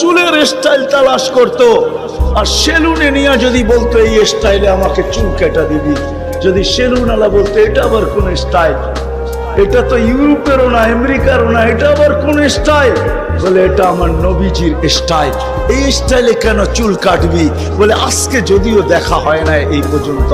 চুলের স্টাইল তালাশ আর সেলুনে নিয়ে যদি বলতো, এই স্টাইলে আমাকে চুল কেটে দিবি। যদি সেলুন আলা বলতো, এটা আবার কোন স্টাইল এটা তো ইউরোপেরও না, আমেরিকারও না, এটা আবার কোন স্টাইল বলে, এটা আমার নবীজির স্টাইল এই স্টাইলে কেন চুল কাটবি? বলে, আজকে যদিও দেখা হয় না এই পর্যন্ত।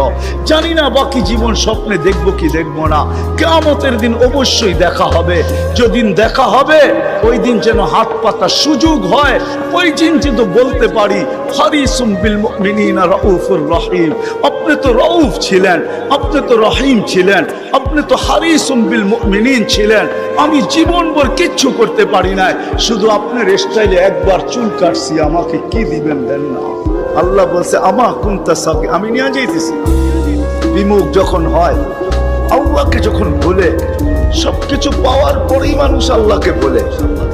জানি না বাকি জীবন স্বপ্নে দেখব কি দেখব না। কেমতের দিন অবশ্যই দেখা হবে। যেদিন দেখা হবে, ওই দিন যেন হাত পাতা সুযোগ হয়। ওই দিন যেন বলতে পারি হারিসুম বিল মুমিনিনা রাউফুর রহিম। আপনি তো রউফ ছিলেন, আপনি তো রহিম ছিলেন, আপনি তো হারিসুম বিল মুমিনিন ছিলেন। আমি জীবন জীবনভর কিচ্ছু করতে পারি না শুধু আপনার স্টাইলে একবার চুল কাটছি, আমাকে কি দিবেন দেন না? আল্লাহ বলছে, আমা কুন্তা সাকি আমি নিয়ে যাইতেছি। বিমুখ যখন হয়, আল্লাহকে যখন বলে সবকিছু পাওয়ার পরেই মানুষ আল্লাহকে বলে।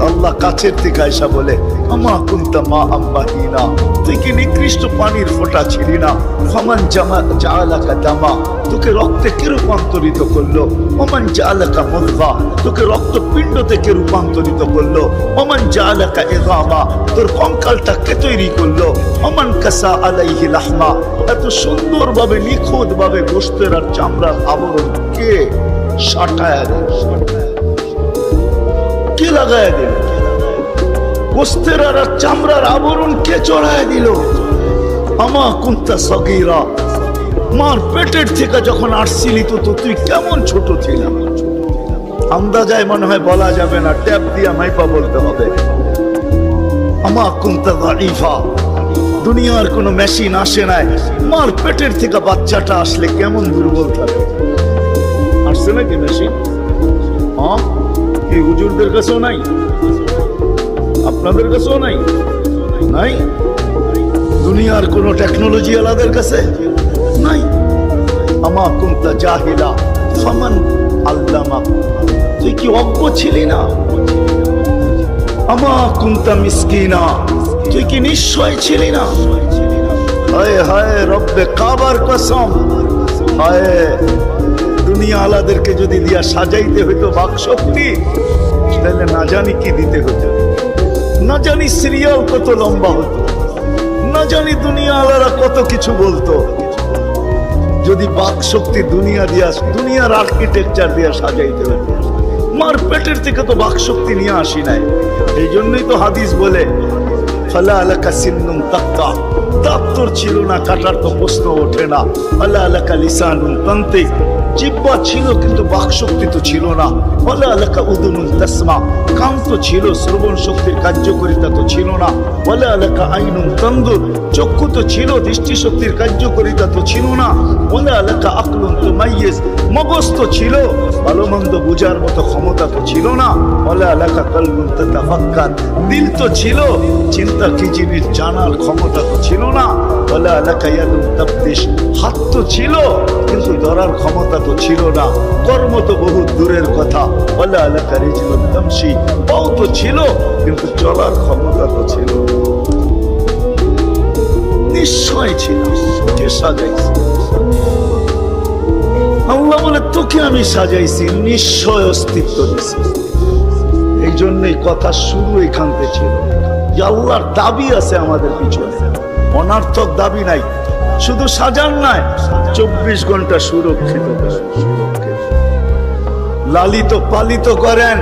আল্লাহ কাছের থেকে আয়সা বলে, আমা কুন্তা মা আম্বাহিনা, তুই কি নিকৃষ্ট পানির ফোঁটা ছিলি না? ফমান জামা জালাকা দামা, তোকে রক্তে কে রূপান্তরিত করল? ওমান জালাকা মুদ্গা তোকে রক্তপিণ্ড থেকে রূপান্তরিত করল? ওমান জালাকা এগামা তোর কঙ্কালটা কে তৈরি করল? ওমান কাসা আলাইহি লাহমা, এত সুন্দরভাবে, নিখুঁতভাবে গোস্তের আর চামড়ার আবরণ কে কে দিল চামড়ার আবরণ কে দিল? আমা কুন্তা সগিরা। মার পেটের থেকে যখন তো তুই কেমন ছোট ছিলাম আন্দাজায় মনে হয় বলা যাবে না, ট্যাপ দিয়া মাইপা বলতে হবে। আমা কুন্তা দুনিয়ার কোনো মেশিন আসে নাই। মার পেটের থেকে বাচ্চাটা আসলে কেমন দুর্বল থাকে? আসছে নাকি মেশিন? হ্যাঁ? এই হুজুরদের কাছেও নাই? আপনাদের কাছেও নাই? নাই? দুনিয়ার কোন টেকনোলজি আলাদের কাছে? নাই। আমা কুন্তা জাহিলা ফামান আল্লামা। তুই কি অজ্ঞ ছিলি না? আমা কুন্তা মিসকিনা। তুই কি নিশ্চয় ছিলি না? হায় হায় রব্বে কাবার কসম। হায়। দুনিয়া আলাদেরকে যদি দিয়া সাজাইতে হইতো বাক শক্তি তাহলে না জানি কি দিতে হতো না জানি সিরিয়াল কত লম্বা হতো না জানি দুনিয়া আলারা কত কিছু বলতো। যদি বাক শক্তি দুনিয়া দিয়া, দুনিয়ার আর্কিটেকচার দিয়া সাজাইতে হতো মার পেটের থেকে তো বাক শক্তি নিয়ে আসি নাই। এই জন্যই তো হাদিস বলে, ফালা আলাকা সিন্নুম তাক্কা দাঁত তোর ছিল না, কাটার তো প্রশ্ন ওঠে না। ফালা আলাকা লিসানুন তান্তিক জিব্বা ছিল, কিন্তু বাক শক্তি তো ছিল না। ফালা আলাকা উদুনুন তাসমা কান তো ছিল, শ্রবণ শক্তির কার্যকারিতা তো ছিল না। ফালা আলাকা আইনুন তন্দুর, চক্ষু তো ছিল, দৃষ্টি শক্তির কার্যকারিতা তো ছিল না। ফালা আলাকা আকলুন তো মাইয়েস, মগজ তো ছিল ভালো মন্দ বুঝার মতো ক্ষমতা তো ছিল না। ফলে এলাকা কলবুন তাফাক্কার দিল তো ছিল, চিন্তা কি জানার ক্ষমতা তো ছিল না। ফলে এলাকা ইয়াদুন তাফতিশ হাত তো ছিল, কিন্তু ধরার ক্ষমতা তো ছিল না। কর্ম তো বহু দূরের কথা। রিজলুন তামসি পাও তো ছিল, কিন্তু চলার ক্ষমতা তো ছিল নিশ্চয় ছিল আল্লাহ বলে, তোকে আমি সাজাইছি, নিশ্চয় অস্তিত্ব দিছি। এই জন্যই কথা শুরু এখান থেকে ছিল। আল্লাহর দাবি আছে আমাদের পিছনে। অনার্থক দাবি নাই। শুধু সাজান নয় চব্বিশ ঘণ্টা সুরক্ষিত লালিত পালিত করেন।